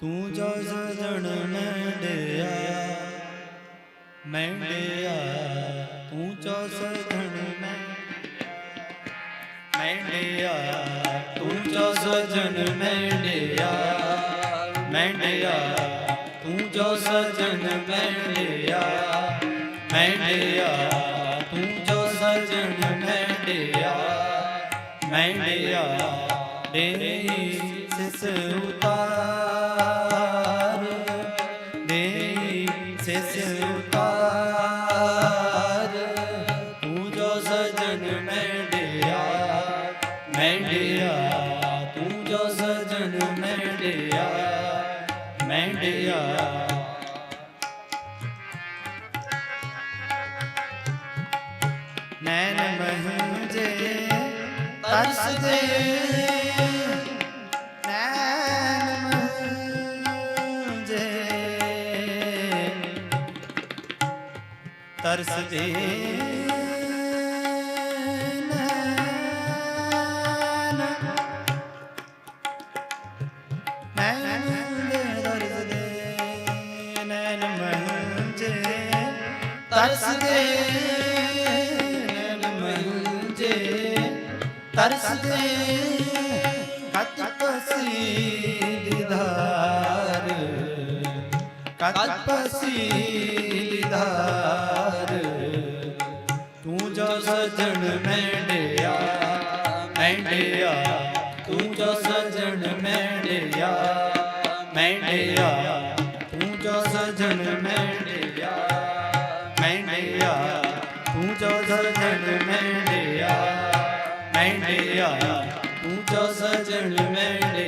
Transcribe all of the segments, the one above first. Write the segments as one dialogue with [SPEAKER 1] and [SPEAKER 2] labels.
[SPEAKER 1] ਤੂੰ ਜੋ ਸਜਣ ਮੈਂਡਿਆ ਮੈਂਡਿਆ ਤੂੰ ਜੋ ਸਜਣ ਮੈਂਡਿਆ ਤੂੰ ਜੋ ਸਜਣ ਮੈਂਡਿਆ ਮੈਂਡਿਆ ਤੂੰ ਜੋ ਸਜਣ ਮੈਂਡਿਆ ਮੈਂਡਿਆ ਤੂੰ ਜੋ ਸਜਣ ਮੈਂਡਿਆ ਮੈਂਡਿਆ ਦੇ ਸਿਸ ਉਤਾਰ ਉਤਾਰ ਤੂੰ ਜੋ ਸਜਣ ਮੈਂਡਿਆ ਮੈਂਡਿਆ ਤੂੰ ਜੋ ਸਜਣ ਮੈਂਡਿਆ ਮੈਂਡਿਆ ਨੈਣ ਮਹਜੇ ਤਰਸਦੇ ਨੈਣ ਤਰਸਦੇ ਨੈਣ। ਨੈਣ ਦੇ ਤਰਸਦੇ ਨੈਣ ਮਹਜੇ ਤਰਸਦੇ ਨੈਣ ਮਹਜੇ ਕਤ ਪਸੀ ਦਿਧਾਰ ਕਤ ਪਸੀ ਦਿਧਾਰ ਸਜਣ ਮੈਂਡਿਆ ਮੈਂਡਿਆ ਤੂੰ ਜੋ ਸਜਣ ਮੈਂਡਿਆ ਮੈਂਡਿਆ ਤੂੰ ਜੋ ਸਜਣ ਮੈਂਡਿਆ ਮੈਂਡਿਆ ਤੂੰ ਜੋ ਸਜਣ ਮੈਂਡਿਆ ਮੈਂਡਿਆ ਤੂੰ ਜੋ ਸਜਣ ਮੈਂਡਿਆ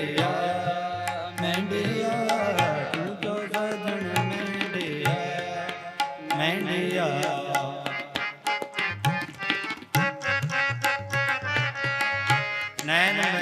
[SPEAKER 1] ਨੈਣ ਮਹਿੰਦੇ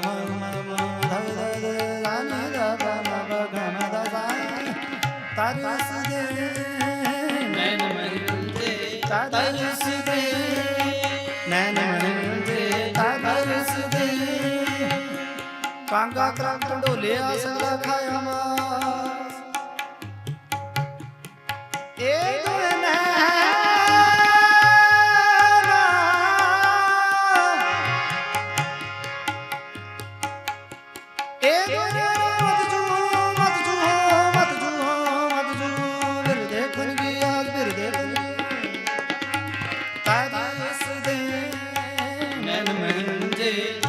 [SPEAKER 1] ਤਰਸ ਨੈਣ ਮਰਿੰਦੇ ਤਰਸ ਦੇ ਨੈਣ ਮਰਿੰਦੇ ਤਰਸ ਦੇ ਕਾਂਗਾ ਕਰਮ ਢੋਲਿਆ ਸਦਾ ਖਾਇਆ ਮਾਸ ਇਹ ਦੁਨਾ ਇਹ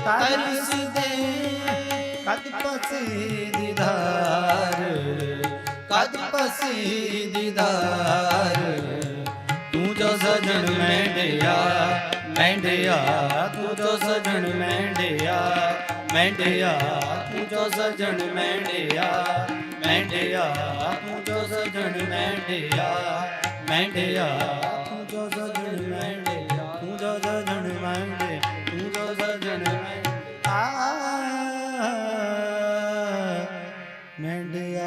[SPEAKER 1] ਤਰਸ ਦੇ ਕਦ ਪਸੀ ਦੀਦਾਰ, ਕਦ ਪਸੀ ਦੀਦਾਰ। ਤੂੰ ਜੋ ਸਜਣ ਮੈਂਡਿਆ ਮੈਂਡਿਆ ਤੂੰ ਜੋ ਸਜਣ ਮੈਂਡਿਆ ਮੈਂਡਿਆ ਤੂੰ ਜੋ ਸਜਣ ਮੈਂਡਿਆ ਮੈਂਡਿਆ ਤੂੰ ਜੋ ਸਜਣ ਮੈਂਡਿਆ ਮੈਂਡਿਆ ਤੂੰ ਜੋ ਸਜਣ ਮੈਂਡਿਆ And Mandy